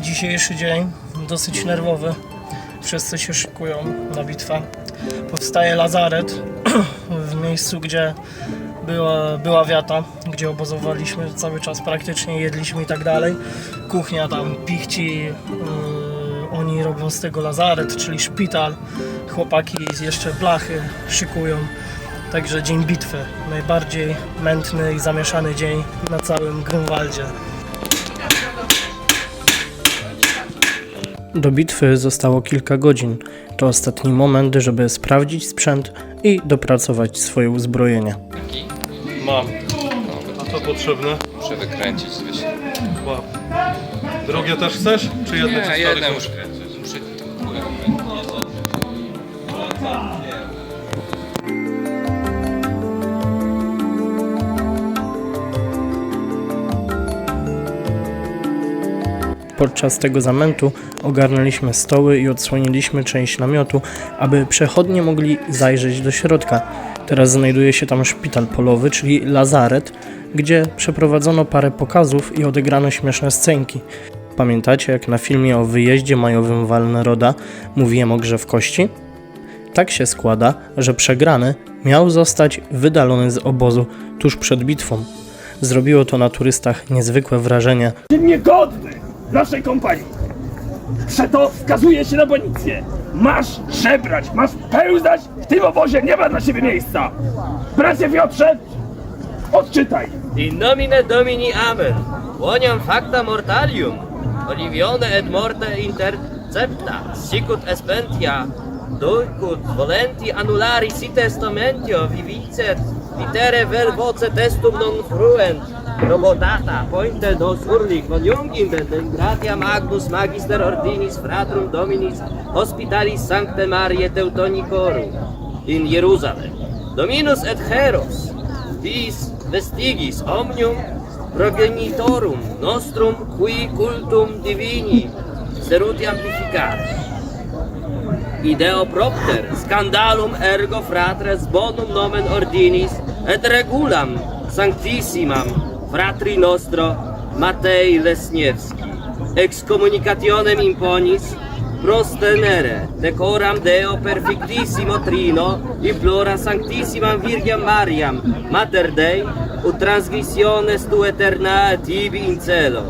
Dzisiejszy dzień dosyć nerwowy. Wszyscy się szykują na bitwę. Powstaje lazaret w miejscu, gdzie była, była wiata, gdzie obozowaliśmy cały czas, praktycznie jedliśmy i tak dalej. Kuchnia tam pichci, yy, oni robią z tego lazaret, czyli szpital. Chłopaki jeszcze blachy szykują. Także dzień bitwy, najbardziej mętny i zamieszany dzień na całym Grunwaldzie. Do bitwy zostało kilka godzin. To ostatni moment, żeby sprawdzić sprzęt i dopracować swoje uzbrojenie. Mam. A co potrzebne? Muszę wykręcić. Dwa. Drugie też chcesz? Czy jedne Nie, Podczas tego zamętu ogarnęliśmy stoły i odsłoniliśmy część namiotu, aby przechodnie mogli zajrzeć do środka. Teraz znajduje się tam szpital polowy, czyli lazaret, gdzie przeprowadzono parę pokazów i odegrano śmieszne scenki. Pamiętacie, jak na filmie o wyjeździe majowym Walneroda mówiłem o grze w kości? Tak się składa, że przegrany miał zostać wydalony z obozu tuż przed bitwą. Zrobiło to na turystach niezwykłe wrażenie, niegodny naszej kompanii. Przeto wskazuje się na policję. Masz żebrać, masz pełzać, w tym obozie nie ma dla siebie miejsca. Bracie Piotrze, odczytaj. In nomine Domini Amen. Quoniam facta mortalium. Olivione et morte intercepta. Sicut espentia. Ducut volenti annulari si testamentio vivicet. Litere vel voce testum non fruent, robotata pointe nos urli conjungindem in gratia magnus magister ordinis fratrum dominis hospitalis sancte Marie Teutonicorum in Jerusalem. Dominus et Heros vis vestigis omnium progenitorum nostrum qui cultum divini seruti amplificat ideo propter scandalum ergo fratres bonum nomen ordinis et regulam sanctissimam fratri nostro Matei Lesniewski. Excommunicationem imponis prostenere decoram Deo perfectissimo trino implora sanctissimam Virgem Mariam Mater Dei ut transgressiones tu eterna tibi in celo.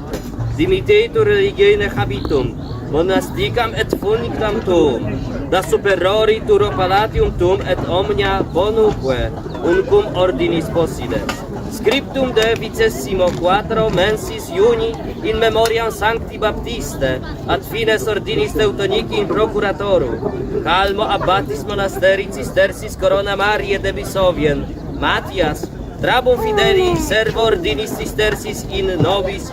Dimitetur religione habitum monasticam et funicam tuum. Da superori turo palatium tum et omnia bonuque uncum ordinis possides Scriptum de vicessimo quattro mensis juni in memoriam Sancti Baptiste ad fines ordinis Teutonici in procuratoru calmo abbatis monasteri cistercis corona Mariae de Bisovien. Matias trabum fideli servo ordinis cistercis in nobis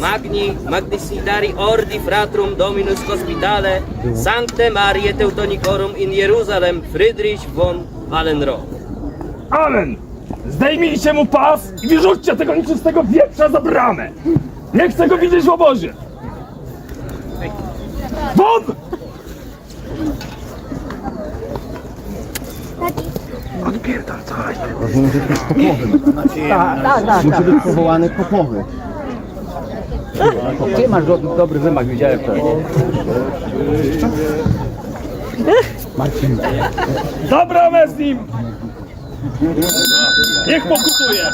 Magni magnificitari ordi fratrum Dominus Hospitale Sancte Mariae Teutonicorum in Jerusalem Friedrich von Wallenroth Amen. Zdejmijcie mu pas i wyrzućcie tego nieczystego wieprza za bramę. Nie chcę go widzieć w obozie. Won! Musi być powołany popowy. Ty masz do, dobry wymach, widziałem to. Marcin, Za bramę z nim! Niech pokutuje!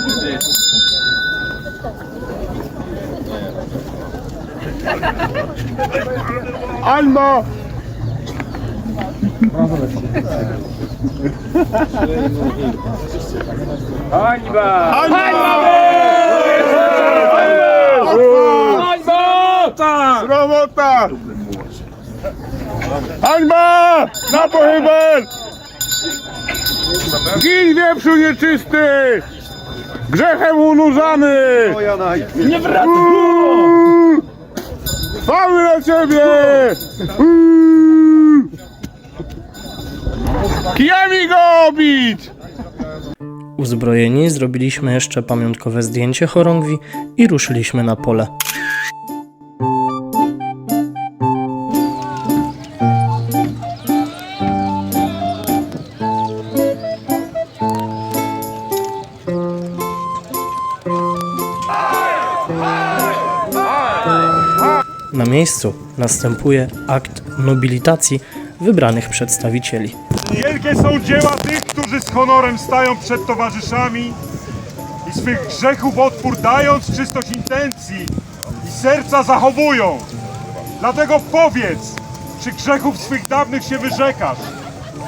Alma! Hańba! Robota! Hańba! Na pochybel! Gin wieprzu nieczysty! Grzechem unurzany! Nie wracaj! Chwały na ciebie! Kijami go obić! Uzbrojeni zrobiliśmy jeszcze pamiątkowe zdjęcie chorągwi i ruszyliśmy na pole. Miejscu następuje akt nobilitacji wybranych przedstawicieli. Wielkie są dzieła tych, którzy z honorem stają przed towarzyszami i swych grzechów odpór dając czystość intencji i serca zachowują. Dlatego powiedz, czy grzechów swych dawnych się wyrzekasz,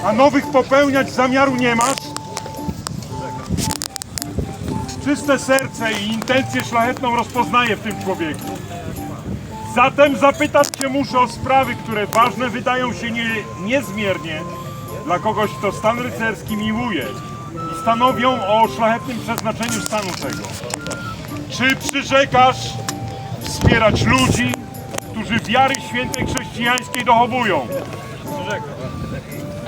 a nowych popełniać zamiaru nie masz? Czyste serce i intencję szlachetną rozpoznaję w tym człowieku. Zatem zapytać Cię muszę o sprawy, które ważne wydają się nie, niezmiernie dla kogoś, kto stan rycerski miłuje i stanowią o szlachetnym przeznaczeniu stanu tego. Czy przyrzekasz wspierać ludzi, którzy wiary świętej chrześcijańskiej dochowują?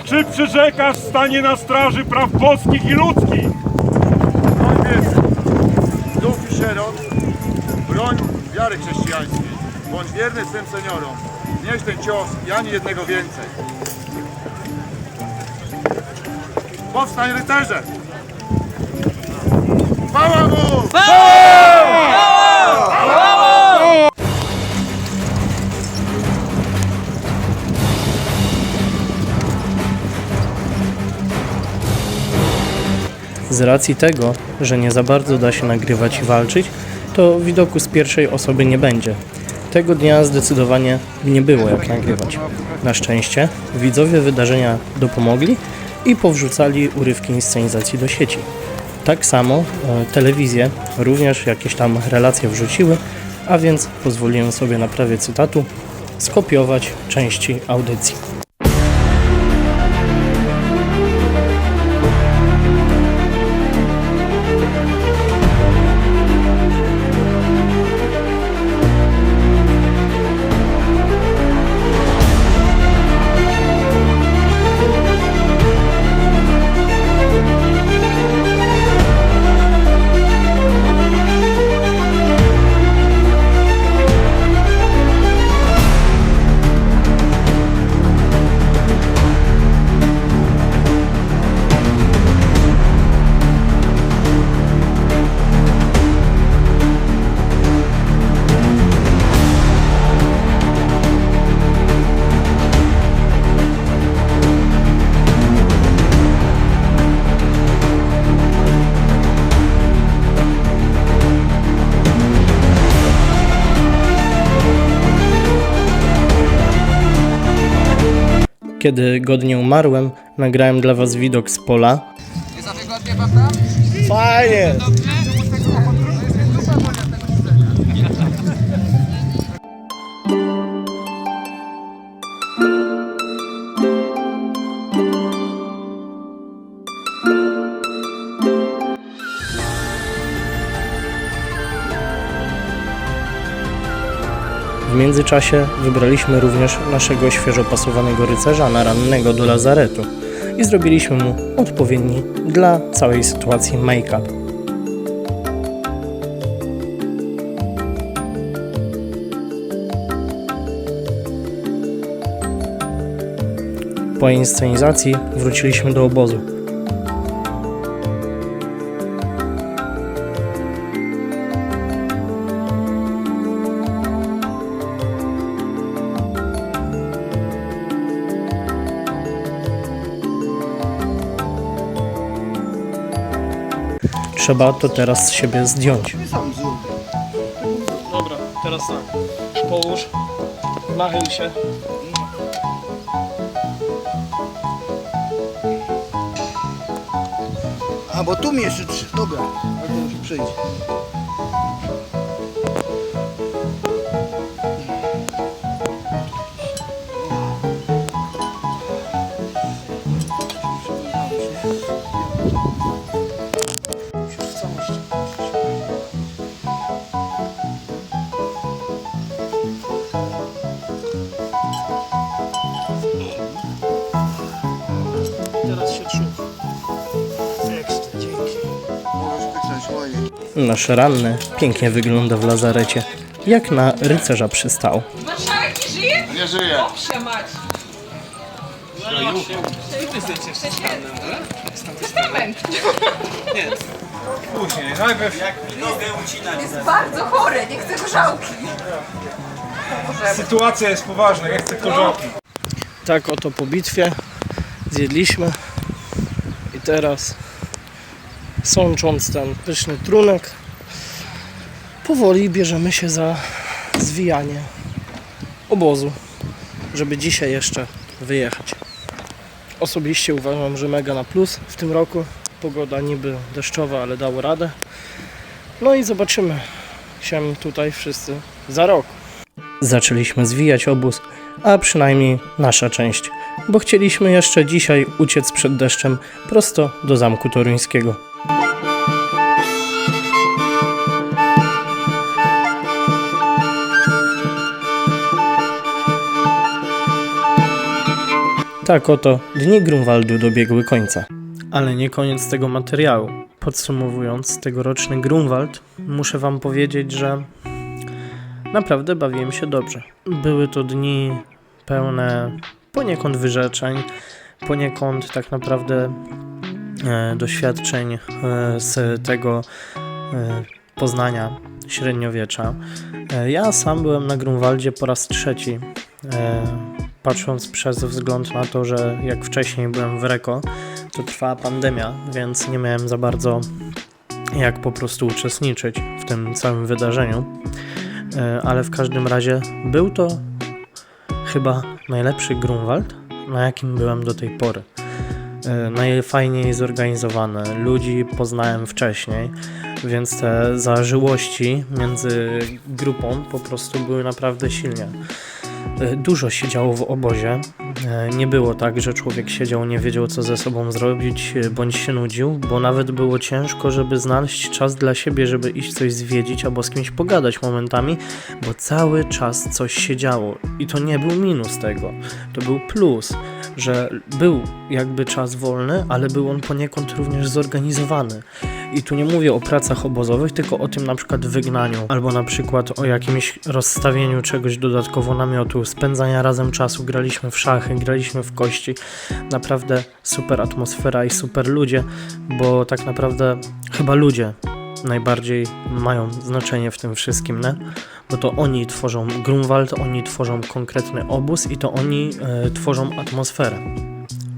Czy przyrzekasz stanie na straży praw boskich i ludzkich? Ojciec, wdów i sierot, broń wiary chrześcijańskiej. Bądź wierny swym seniorom. Nieś ten cios i ani jednego więcej. Powstań rycerze! Chwała mu! Z racji tego, że nie za bardzo da się nagrywać i walczyć, to widoku z pierwszej osoby nie będzie. Tego dnia zdecydowanie nie było jak nagrywać. Na szczęście widzowie wydarzenia dopomogli i powrzucali urywki inscenizacji do sieci. Tak samo e, telewizje również jakieś tam relacje wrzuciły, a więc pozwoliłem sobie na prawie cytatu skopiować części audycji. Kiedy godnie umarłem, nagrałem dla Was widok z pola. Fajnie! W międzyczasie wybraliśmy również naszego świeżo pasowanego rycerza na rannego do lazaretu i zrobiliśmy mu odpowiedni dla całej sytuacji make-up. Po inscenizacji wróciliśmy do obozu. Trzeba to teraz z siebie zdjąć. Dobra, teraz tak. Połóż, nachyl się. A bo tu mi jeszcze trzy. Dobra, ale to już przyjdzie. Nasz ranny pięknie wygląda w lazarecie, jak na rycerza przystał. Marszałek nie żyje? Nie żyje. Psia mać. Testament. Później, najpierw Jest bardzo chory, nie chce gorzałki. Sytuacja jest poważna, ja chcę korzaki. Tak oto po bitwie zjedliśmy i teraz sącząc ten pyszny trunek powoli bierzemy się za zwijanie obozu, żeby dzisiaj jeszcze wyjechać. Osobiście uważam, że mega na plus w tym roku. Pogoda niby deszczowa, ale dało radę. No i zobaczymy się tutaj wszyscy za rok. Zaczęliśmy zwijać obóz, a przynajmniej nasza część, bo chcieliśmy jeszcze dzisiaj uciec przed deszczem prosto do Zamku Toruńskiego. Tak oto dni Grunwaldu dobiegły końca. Ale nie koniec tego materiału. Podsumowując tegoroczny Grunwald, muszę Wam powiedzieć, że naprawdę bawiłem się dobrze. Były to dni pełne poniekąd wyrzeczeń, poniekąd tak naprawdę e, doświadczeń e, z tego e, Poznania średniowiecza. E, ja sam byłem na Grunwaldzie po raz trzeci. E, patrząc przez wzgląd na to, że jak wcześniej byłem w Reko, to trwała pandemia, więc nie miałem za bardzo jak po prostu uczestniczyć w tym całym wydarzeniu. E, ale w każdym razie był to chyba najlepszy Grunwald, na jakim byłem do tej pory. E, Najfajniej zorganizowany, ludzi poznałem wcześniej, więc te zażyłości między grupą po prostu były naprawdę silnie. E, Dużo się działo w obozie. E, Nie było tak, że człowiek siedział, nie wiedział co ze sobą zrobić, e, bądź się nudził, bo nawet było ciężko, żeby znaleźć czas dla siebie, żeby iść coś zwiedzić albo z kimś pogadać momentami, bo cały czas coś się działo. I to nie był minus tego, to był plus, że był jakby czas wolny, ale był on poniekąd również zorganizowany. I tu nie mówię o pracach obozowych, tylko o tym na przykład wygnaniu, albo na przykład o jakimś rozstawieniu czegoś dodatkowo namiotu, spędzania razem czasu, graliśmy w szachy, graliśmy w kości. Naprawdę super atmosfera i super ludzie, bo tak naprawdę chyba ludzie najbardziej mają znaczenie w tym wszystkim, nie? Bo to oni tworzą Grunwald, oni tworzą konkretny obóz i to oni e, tworzą atmosferę.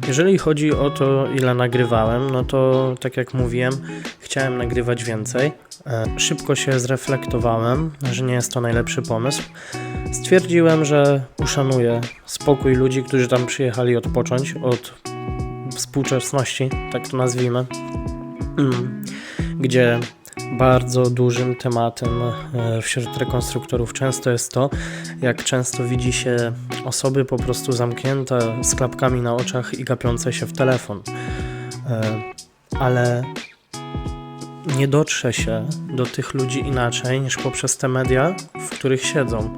Jeżeli chodzi o to, ile nagrywałem, no to tak jak mówiłem, chciałem nagrywać więcej. E, Szybko się zreflektowałem, że nie jest to najlepszy pomysł. Stwierdziłem, że uszanuję spokój ludzi, którzy tam przyjechali odpocząć od współczesności, tak to nazwijmy, Mm. gdzie bardzo dużym tematem e, wśród rekonstruktorów często jest to, jak często widzi się osoby po prostu zamknięte z klapkami na oczach i gapiące się w telefon. E, Ale nie dotrze się do tych ludzi inaczej niż poprzez te media, w których siedzą.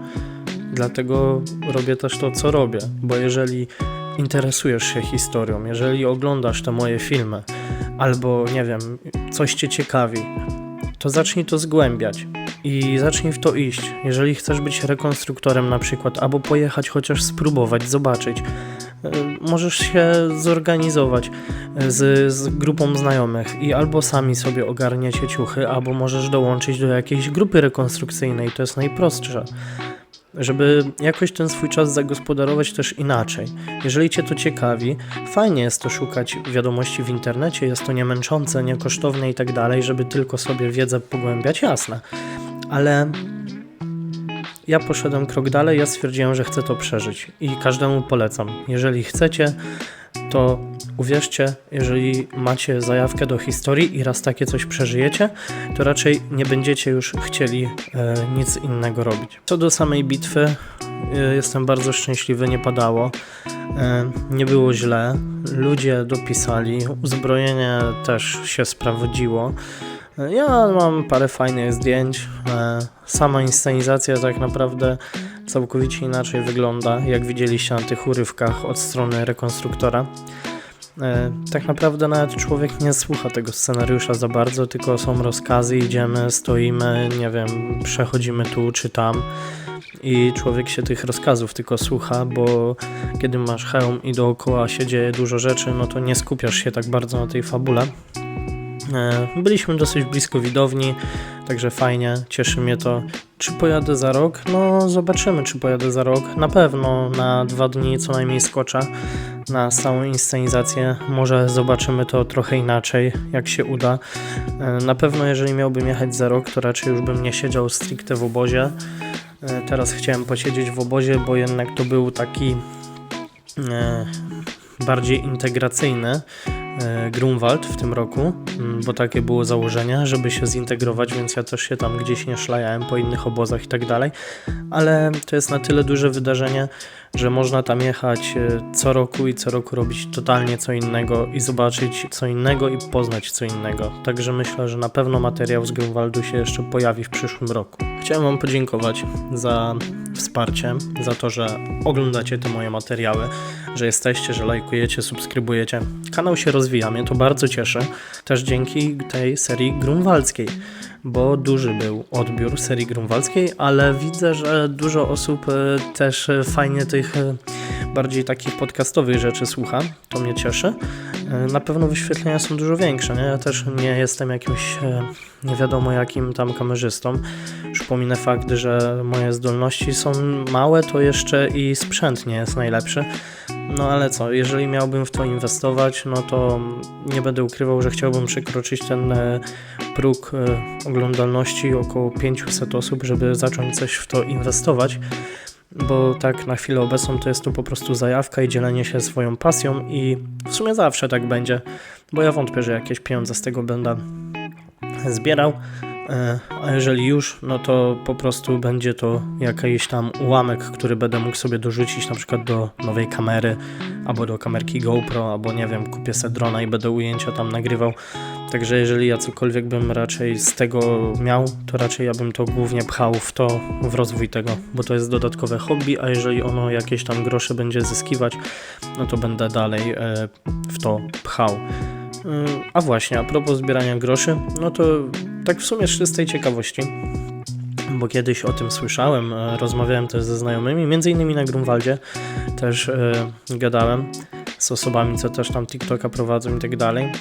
Dlatego robię też to, co robię, bo jeżeli interesujesz się historią, jeżeli oglądasz te moje filmy, albo nie wiem, coś cię ciekawi, to zacznij to zgłębiać i zacznij w to iść. Jeżeli chcesz być rekonstruktorem na przykład, albo pojechać chociaż spróbować, zobaczyć, e, możesz się zorganizować e, z, z grupą znajomych i albo sami sobie ogarniecie ciuchy, albo możesz dołączyć do jakiejś grupy rekonstrukcyjnej, to jest najprostsze żeby jakoś ten swój czas zagospodarować też inaczej. Jeżeli Cię to ciekawi, fajnie jest to szukać wiadomości w internecie, jest to niemęczące, niekosztowne i tak dalej, żeby tylko sobie wiedzę pogłębiać, jasne. Ale ja poszedłem krok dalej, ja stwierdziłem, że chcę to przeżyć i każdemu polecam. Jeżeli chcecie, to uwierzcie, jeżeli macie zajawkę do historii i raz takie coś przeżyjecie, to raczej nie będziecie już chcieli e, nic innego robić. Co do samej bitwy, e, jestem bardzo szczęśliwy, nie padało, e, nie było źle, ludzie dopisali, uzbrojenie też się sprawdziło. E, Ja mam parę fajnych zdjęć. e, Sama inscenizacja tak naprawdę całkowicie inaczej wygląda, jak widzieliście na tych urywkach od strony rekonstruktora. E, Tak naprawdę nawet człowiek nie słucha tego scenariusza za bardzo, tylko są rozkazy, idziemy, stoimy, nie wiem, przechodzimy tu czy tam i człowiek się tych rozkazów tylko słucha, bo kiedy masz hełm i dookoła się dzieje dużo rzeczy, no to nie skupiasz się tak bardzo na tej fabule. E, Byliśmy dosyć blisko widowni, także fajnie, cieszy mnie to. Czy pojadę za rok? No, zobaczymy, czy pojadę za rok. Na pewno na dwa dni co najmniej skoczę na całą inscenizację. Może zobaczymy to trochę inaczej, jak się uda. E, Na pewno, jeżeli miałbym jechać za rok, to raczej już bym nie siedział stricte w obozie. E, Teraz chciałem posiedzieć w obozie, bo jednak to był taki bardziej integracyjny Grunwald w tym roku, m, bo takie było założenie, żeby się zintegrować, więc ja też się tam gdzieś nie szlajałem po innych obozach i tak dalej, ale to jest na tyle duże wydarzenie, że można tam jechać e, co roku i co roku robić totalnie co innego i zobaczyć co innego i poznać co innego. Także myślę, że na pewno materiał z Grunwaldu się jeszcze pojawi w przyszłym roku. Chciałem Wam podziękować za wsparcie, za to, że oglądacie te moje materiały, że jesteście, że lajkujecie, subskrybujecie. Kanał się rozwija, mnie to bardzo cieszy. Też dzięki tej serii grunwaldzkiej, bo duży był odbiór serii grunwaldzkiej, ale widzę, że dużo osób e, też e, fajnie tych e, bardziej takich podcastowych rzeczy słucha. To mnie cieszy. E, Na pewno wyświetlenia są dużo większe, nie? Ja też nie jestem jakimś e, nie wiadomo jakim tam kamerzystą. Już pominę fakt, że moje zdolności są małe, to jeszcze i sprzęt nie jest najlepszy. No ale co, jeżeli miałbym w to inwestować, no to nie będę ukrywał, że chciałbym przekroczyć ten e, próg oglądalności około 500 osób, żeby zacząć coś w to inwestować. Bo tak na chwilę obecną to jest to po prostu zajawka i dzielenie się swoją pasją i w sumie zawsze tak będzie, bo ja wątpię, że jakieś pieniądze z tego będę zbierał. E, A jeżeli już, no to po prostu będzie to jakiś tam ułamek, który będę mógł sobie dorzucić na przykład do nowej kamery, albo do kamerki GoPro, albo nie wiem, kupię sobie drona i będę ujęcia tam nagrywał. Także jeżeli ja cokolwiek bym raczej z tego miał, to raczej ja bym to głównie pchał w to, w rozwój tego, bo to jest dodatkowe hobby, a jeżeli ono jakieś tam grosze będzie zyskiwać, no to będę dalej e, w to pchał. Ym, A właśnie, a propos zbierania groszy, no to tak w sumie z czystej ciekawości, bo kiedyś o tym słyszałem, e, rozmawiałem też ze znajomymi, między innymi na Grunwaldzie też e, gadałem z osobami, co też tam TikToka prowadzą i tak dalej,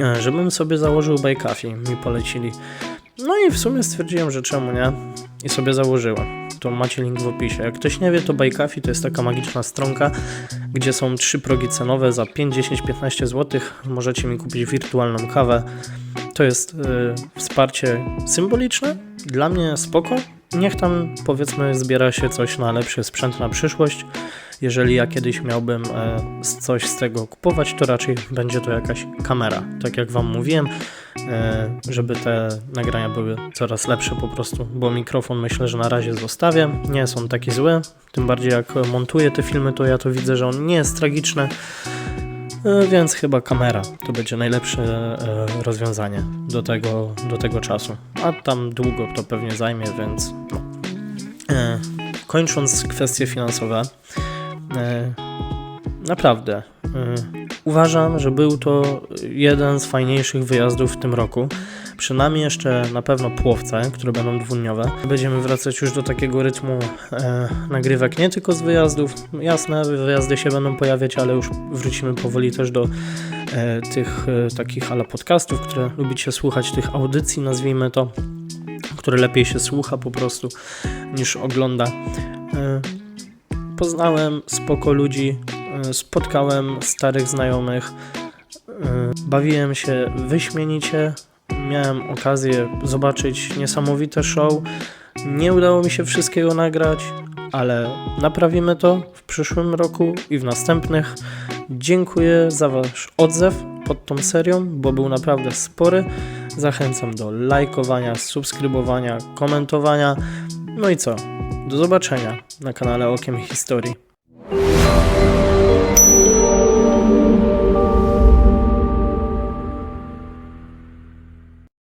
e, żebym sobie założył Bajkafi, mi polecili. No i w sumie stwierdziłem, że czemu nie? I sobie założyłem. To macie link w opisie. Jak ktoś nie wie, to Bajkafi to jest taka magiczna stronka, gdzie są trzy progi cenowe za 5, 10, 15 zł. Możecie mi kupić wirtualną kawę. To jest y, wsparcie symboliczne, dla mnie spoko. Niech tam powiedzmy zbiera się coś na lepszy sprzęt na przyszłość. Jeżeli ja kiedyś miałbym e, coś z tego kupować, to raczej będzie to jakaś kamera. Tak jak Wam mówiłem, e, żeby te nagrania były coraz lepsze po prostu, bo mikrofon myślę, że na razie zostawię. Nie jest on taki zły, tym bardziej jak montuję te filmy, to ja to widzę, że on nie jest tragiczny. E, Więc chyba kamera to będzie najlepsze e, rozwiązanie do tego, do tego czasu. A tam długo to pewnie zajmie, więc. E, Kończąc kwestie finansowe, naprawdę uważam, że był to jeden z fajniejszych wyjazdów w tym roku. Przynajmniej jeszcze na pewno płowce, które będą dwudniowe. Będziemy wracać już do takiego rytmu e, nagrywek nie tylko z wyjazdów. Jasne, wyjazdy się będą pojawiać, ale już wrócimy powoli też do e, tych e, takich ala podcastów, które lubicie słuchać, tych audycji, nazwijmy to, które lepiej się słucha po prostu niż ogląda. E, poznałem spoko ludzi, spotkałem starych znajomych, e, bawiłem się wyśmienicie, miałem okazję zobaczyć niesamowite show. Nie udało mi się wszystkiego nagrać, ale naprawimy to w przyszłym roku i w następnych. Dziękuję za Wasz odzew pod tą serią, bo był naprawdę spory. Zachęcam do lajkowania, subskrybowania, komentowania. No i co? Do zobaczenia na kanale Okiem Historii.